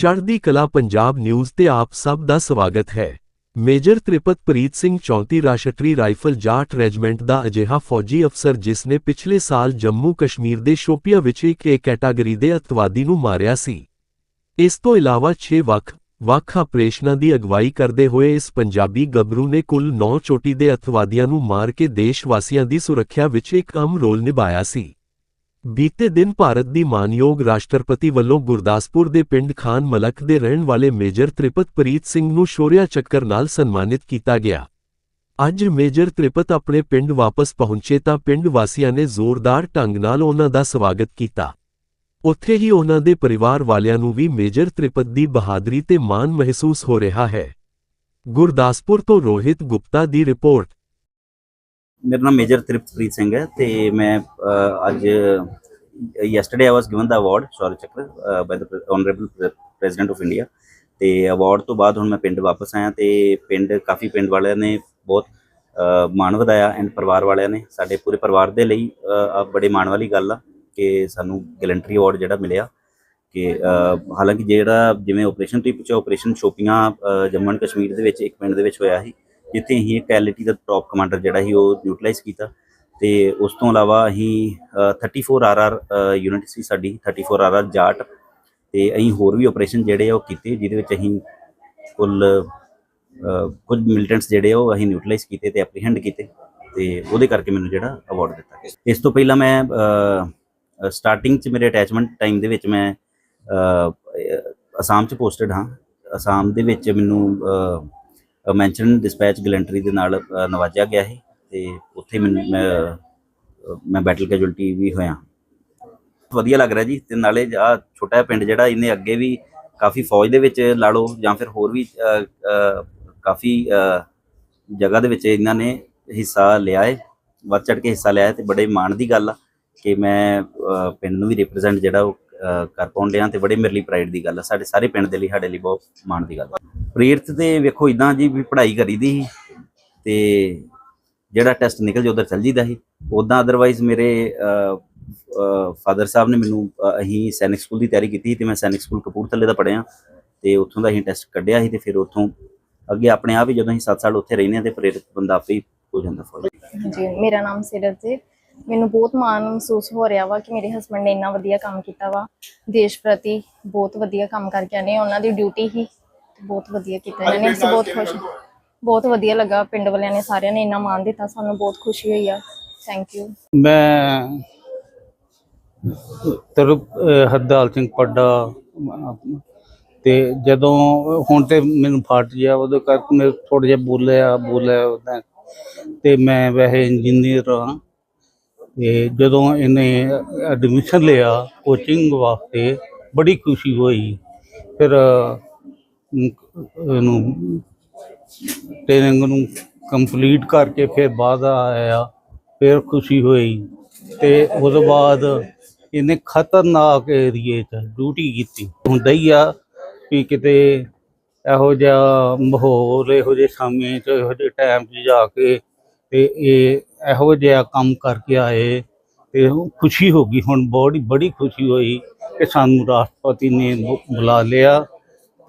ਚੜ੍ਹਦੀ ਕਲਾ ਪੰਜਾਬ ਨਿਊਜ਼ ਤੇ ਆਪ ਸਭ ਦਾ ਸਵਾਗਤ ਹੈ। ਮੇਜਰ ਤ੍ਰਿਪਤਪ੍ਰੀਤ ਸਿੰਘ 34 ਰਾਸ਼ਟਰੀ ਰਾਈਫਲ ਜਾਟ ਰੈਜੀਮੈਂਟ ਦਾ ਅਜਿਹਾ ਫੌਜੀ ਅਫਸਰ ਜਿਸ ਨੇ ਪਿਛਲੇ ਸਾਲ ਜੰਮੂ ਕਸ਼ਮੀਰ ਦੇ ਸ਼ੋਪੀਆ ਵਿੱਚ ਇੱਕ ਏ ਕੈਟਾਗਰੀ ਦੇ ਅੱਤਵਾਦੀ ਨੂੰ ਮਾਰਿਆ ਸੀ। ਇਸ ਤੋਂ ਇਲਾਵਾ 6 ਵੱਖ ਵੱਖ ਆਪਰੇਸ਼ਨਾਂ ਦੀ ਅਗਵਾਈ ਕਰਦੇ ਹੋਏ ਇਸ ਪੰਜਾਬੀ ਗੱਭਰੂ ਨੇ ਕੁੱਲ 9 ਚੋਟੀ ਦੇ ਅੱਤਵਾਦੀਆਂ ਨੂੰ ਮਾਰ ਕੇ ਦੇਸ਼ ਵਾਸੀਆਂ ਦੀ ਸੁਰੱਖਿਆ ਵਿੱਚ ਇੱਕ ਅਹਿਮ ਰੋਲ ਨਿਭਾਇਆ ਸੀ। ਬੀਤੇ ਦਿਨ ਭਾਰਤ ਦੀ ਮਾਨਯੋਗ ਰਾਸ਼ਟਰਪਤੀ ਵੱਲੋਂ ਗੁਰਦਾਸਪੁਰ ਦੇ ਪਿੰਡ ਖਾਨ ਮਲਕ ਦੇ ਰਹਿਣ ਵਾਲੇ ਮੇਜਰ ਤ੍ਰਿਪਤਪ੍ਰੀਤ ਸਿੰਘ ਨੂੰ ਸ਼ੌਰਯ ਚੱਕਰ ਨਾਲ ਸਨਮਾਨਿਤ ਕੀਤਾ ਗਿਆ। ਅੱਜ ਮੇਜਰ ਤ੍ਰਿਪਤ ਆਪਣੇ ਪਿੰਡ ਵਾਪਸ ਪਹੁੰਚੇ ਤਾਂ ਪਿੰਡ ਵਾਸੀਆਂ ਨੇ ਜ਼ੋਰਦਾਰ ਢੰਗ ਨਾਲ ਉਹਨਾਂ ਦਾ ਸਵਾਗਤ ਕੀਤਾ। ਉੱਥੇ ਹੀ ਉਹਨਾਂ ਦੇ ਪਰਿਵਾਰ ਵਾਲਿਆਂ ਨੂੰ ਵੀ ਮੇਜਰ ਤ੍ਰਿਪਤ ਦੀ ਬਹਾਦਰੀ ਤੇ ਮਾਣ ਮਹਿਸੂਸ ਹੋ ਰਿਹਾ ਹੈ। ਗੁਰਦਾਸਪੁਰ ਤੋਂ ਰੋਹਿਤ ਗੁਪਤਾ ਦੀ ਰਿਪੋਰਟ। ਮੇਰਾ ਨਾਮ ਮੇਜਰ ਤ੍ਰਿਪਤਪ੍ਰੀਤ ਸਿੰਘ ਹੈ ਤੇ ਮੈਂ ਅੱਜ yesterday I was given the award Shaurya Chakra by the honourable president of India ਤੇ ਅਵਾਰਡ ਤੋਂ ਬਾਅਦ ਹੁਣ ਮੈਂ ਪਿੰਡ ਵਾਪਸ ਆਇਆ ਤੇ ਪਿੰਡ, ਕਾਫੀ ਪਿੰਡ ਵਾਲਿਆਂ ਨੇ ਬਹੁਤ ਮਾਣ ਵਧਾਇਆ ਐਂਡ ਪਰਿਵਾਰ ਵਾਲਿਆਂ ਨੇ ਸਾਡੇ ਪੂਰੇ ਪਰਿਵਾਰ ਦੇ ਲਈ ਬੜੇ ਮਾਣ ਵਾਲੀ ਗੱਲ ਆ ਕਿ ਸਾਨੂੰ ਗੈਲੰਟਰੀ ਅਵਾਰਡ ਜਿਹੜਾ ਮਿਲਿਆ ਕਿ ਹਾਲਾਂਕਿ ਜਿਹੜਾ ਜਿਵੇਂ ਆਪਰੇਸ਼ਨ ਤੁਸੀਂ ਪੁੱਛਿਆ ਆਪਰੇਸ਼ਨ ਸ਼ੋਪੀਆਂ ਜੰਮੂ ਐਂਡ ਕਸ਼ਮੀਰ ਦੇ ਵਿੱਚ ਇੱਕ ਪਿੰਡ ਦੇ ਵਿੱਚ ਹੋਇਆ ਸੀ ਜਿੱਥੇ ਅਸੀਂ ਇੱਕ ਐਲਟੀ ਦਾ ਟੌਪ ਕਮਾਂਡਰ ਜਿਹੜਾ ਸੀ ਉਹ ਨਿਊਟਰਲਾਈਜ਼ ਕੀਤਾ ਤੇ ਉਸ ਤੋਂ ਇਲਾਵਾ ਅਸੀਂ ਅ, 34 ਆਰਆਰ ਯੂਨਿਟ ਸੀ ਸਾਡੀ 34 ਆਰਆਰ ਜਾਟ ਤੇ ਅਸੀਂ ਹੋਰ ਵੀ ਆਪਰੇਸ਼ਨ ਜਿਹੜੇ ਆ ਉਹ ਕੀਤੇ ਜਿਹਦੇ ਵਿੱਚ ਅਸੀਂ ਕੁੱਲ ਕੁਝ ਮਿਲੀਟੈਂਟਸ ਜਿਹੜੇ ਆ ਉਹ ਅਸੀਂ ਨਿਊਟਰਲਾਈਜ਼ ਕੀਤੇ ਤੇ ਐਪਰੀਹੈਂਡ ਕੀਤੇ ਤੇ ਉਹਦੇ ਕਰਕੇ ਮੈਨੂੰ ਜਿਹੜਾ ਅਵਾਰਡ ਦਿੱਤਾ ਗਿਆ। ਇਸ ਤੋਂ ਪਹਿਲਾਂ ਮੈਂ ਸਟਾਰਟਿੰਗ ਚ ਮੇਰੇ ਅਟੈਚਮੈਂਟ ਟਾਈਮ ਦੇ ਵਿੱਚ ਮੈਂ ਅਸਾਮ ਚ ਪੋਸਟਡ ਹਾਂ। ਅਸਾਮ ਦੇ ਵਿੱਚ ਮੈਨੂੰ ਮੈਂਸ਼ਨ ਡਿਸਪੈਚ ਗਲੈਂਟਰੀ ਦੇ ਨਾਲ ਅ, ਨਵਾਜਿਆ ਗਿਆ ਹੈ ਤੇ ਉੱਥੇ ਮੈਨੂੰ ਮੈਂ ਮੈਂ ਬੈਟਲ ਕੈਜੁਅਲਟੀ ਵੀ ਹੋਇਆ। ਵਧੀਆ ਲੱਗ ਰਿਹਾ ਜੀ ਤੇ ਨਾਲੇ ਆ ਛੋਟਾ ਜਿਹਾ ਪਿੰਡ ਜਿਹੜਾ ਇਹਨੇ ਅੱਗੇ ਵੀ ਕਾਫੀ ਫੌਜ ਦੇ ਵਿੱਚ ਲਾ ਲਓ ਜਾਂ ਫਿਰ ਹੋਰ ਵੀ ਕਾਫੀ ਜਗ੍ਹਾ ਦੇ ਵਿੱਚ ਇਹਨਾਂ ਨੇ ਹਿੱਸਾ ਲਿਆ ਹੈ ਵੱਧ ਚੜ ਕੇ ਹਿੱਸਾ ਲਿਆ ਹੈ ਤੇ ਬੜੇ ਮਾਣ ਦੀ ਗੱਲ ਆ ਕਿ ਮੈਂ ਪਿੰਡ ਨੂੰ ਵੀ ਰਿਪਰੈਜ਼ੈਂਟ ਜਿਹੜਾ ਉਹ ਕਰ ਪਾਉਣ ਡਿਆ ਤੇ ਬੜੇ ਮੇਰੇ ਲਈ ਪ੍ਰਾਈਡ ਦੀ ਗੱਲ ਆ। ਸਾਡੇ ਸਾਰੇ ਪਿੰਡ ਦੇ ਲਈ ਸਾਡੇ ਲਈ ਬਹੁਤ ਮਾਣ ਦੀ ਗੱਲ ਆ। ਪ੍ਰੇਰਿਤ ਤੇ ਵੇਖੋ ਇਦਾਂ ਜੀ ਵੀ ਪੜ੍ਹਾਈ ਕਰੀਦੀ ਸੀ ਤੇ ਜਿਹੜਾ ਟੈਸਟ ਨਿਕਲ ਜਾ ਉਧਰ ਚੱਲ ਜੀਦਾ ਸੀ। ਉਦਾਂ ਅਦਰਵਾਈਜ਼ ਮੇਰੇ ਫਾਦਰ ਸਾਹਿਬ ਨੇ ਮੈਨੂੰ ਅ, ਸੈਨਿਕ ਸਕੂਲ ਦੀ ਤਿਆਰੀ ਕੀਤੀ ਤੇ ਮੈਂ ਸੈਨਿਕ ਸਕੂਲ ਕਪੂਰਥਲੇ ਦਾ ਪੜ੍ਹਿਆ ਤੇ ਉੱਥੋਂ ਦਾ ਅਸੀਂ ਟੈਸਟ ਕੱਢਿਆ ਸੀ ਤੇ ਫਿਰ ਉੱਥੋਂ ਅੱਗੇ ਆਪਣੇ ਆਪ ਹੀ ਜਦੋਂ ਅਸੀਂ 7 ਸਾਲ ਉੱਥੇ ਰਹਿੰਦੇ ਹਾਂ ਤੇ ਪ੍ਰੇਰਿਤ ਬੰਦਾ ਆਪੇ ਹੀ ਹੋ ਜਾਂਦਾ ਫੌਜ ਜੀ ਮੇਰਾ ਨਾਮ ਸਿਰਤ ਮੈਨੂੰ ਬਹੁਤ ਮਾਣ ਮਹਿਸੂਸ ਹੋ ਰਿਹਾ ਵਾ ਕਿ ਮੇਰੇ ਹਸਬੰਡ ਨੇ ਇੰਨਾ ਵਧੀਆ ਕੰਮ ਕੀਤਾ ਵਾ। ਦੇਸ਼ ਪ੍ਰਤੀ ਬਹੁਤ ਵਧੀਆ ਕੰਮ ਕਰਕੇ ਆਨੇ ਉਹਨਾਂ ਦੀ ਡਿਊਟੀ ਹੀ ਬਹੁਤ ਵਧੀਆ ਕੀਤਾ ਇਹਨਾਂ ਨੇ ਅਸੀਂ ਬਹੁਤ ਖੁਸ਼ ਬਹੁਤ ਵਧੀਆ ਲੱਗਾ ਪਿੰਡ ਵਾਲਿਆਂ ਨੇ ਸਾਰਿਆਂ ਨੇ ਇੰਨਾ ਮਾਣ ਦਿੱਤਾ ਸਾਨੂੰ ਬਹੁਤ ਖੁਸ਼ੀ ਹੋਈ ਆ। ਥੈਂਕ ਯੂ ਮੈਂ ਤਰ ਹਰਦਾਲ ਸਿੰਘ ਪੱਡਾ ਤੇ ਜਦੋਂ ਹੁਣ ਤੇ ਮੈਨੂੰ ਫਟ ਗਿਆ ਉਦੋਂ ਕਰਕੇ ਮੈਂ ਥੋੜਾ ਜਿਹਾ ਬੋਲਿਆ ਬੋਲਿਆ ਉਹਦਾ। ਤੇ ਮੈਂ ਵੈਸੇ ਇੰਜੀਨੀਅਰ ਹਾਂ ਤੇ ਜਦੋਂ ਇਹਨੇ ਐਡਮਿਸ਼ਨ ਲਿਆ ਕੋਚਿੰਗ ਵਾਸਤੇ ਬੜੀ ਖੁਸ਼ੀ ਹੋਈ। ਫਿਰ ਅਮ, ਇਹਨੂੰ ਟ੍ਰੇਨਿੰਗ ਨੂੰ ਕੰਪਲੀਟ ਕਰਕੇ ਫਿਰ ਬਾਅਦ ਆਇਆ ਫਿਰ ਖੁਸ਼ੀ ਹੋਈ ਤੇ ਉਸ ਤੋਂ ਬਾਅਦ ਇਹਨੇ ਖਤਰਨਾਕ ਏਰੀਏ 'ਚ ਡਿਊਟੀ ਕੀਤੀ। ਹੁੰਦਾ ਹੀ ਆ ਵੀ ਕਿਤੇ ਇਹੋ ਜਿਹਾ ਮਾਹੌਲ ਇਹੋ ਜਿਹੇ ਸਮੇਂ 'ਚ ਇਹੋ ਜਿਹੇ ਟਾਈਮ 'ਚ ਜਾ ਕੇ ਤੇ ਇਹ ਇਹੋ ਜਿਹਾ ਕੰਮ ਕਰਕੇ ਆਏ ਤੇ ਖੁਸ਼ੀ ਹੋ ਗਈ। ਹੁਣ ਬੜੀ ਬੜੀ ਖੁਸ਼ੀ ਹੋਈ ਕਿ ਸਾਨੂੰ ਰਾਸ਼ਟਰਪਤੀ ਨੇ ਬੁ- ਬੁਲਾ ਲਿਆ।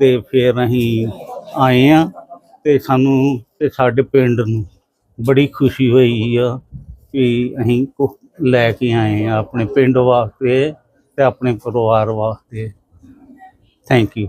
ਤੇ ਫਿਰ ਅਸੀਂ ਆਏ ਆ ਤੇ ਸਾਨੂੰ ਤੇ ਸਾਡੇ ਪਿੰਡ ਨੂੰ ਬੜੀ ਖੁਸ਼ੀ ਹੋਈ ਆ ਕਿ ਅਸੀਂ ਕੁ- ਲੈ ਕੇ ਆਏ ਆ ਆਪਣੇ ਪਿੰਡ ਵਾਸਤੇ ਤੇ ਆਪਣੇ ਪਰਿਵਾਰ ਵਾਸਤੇ। Thank you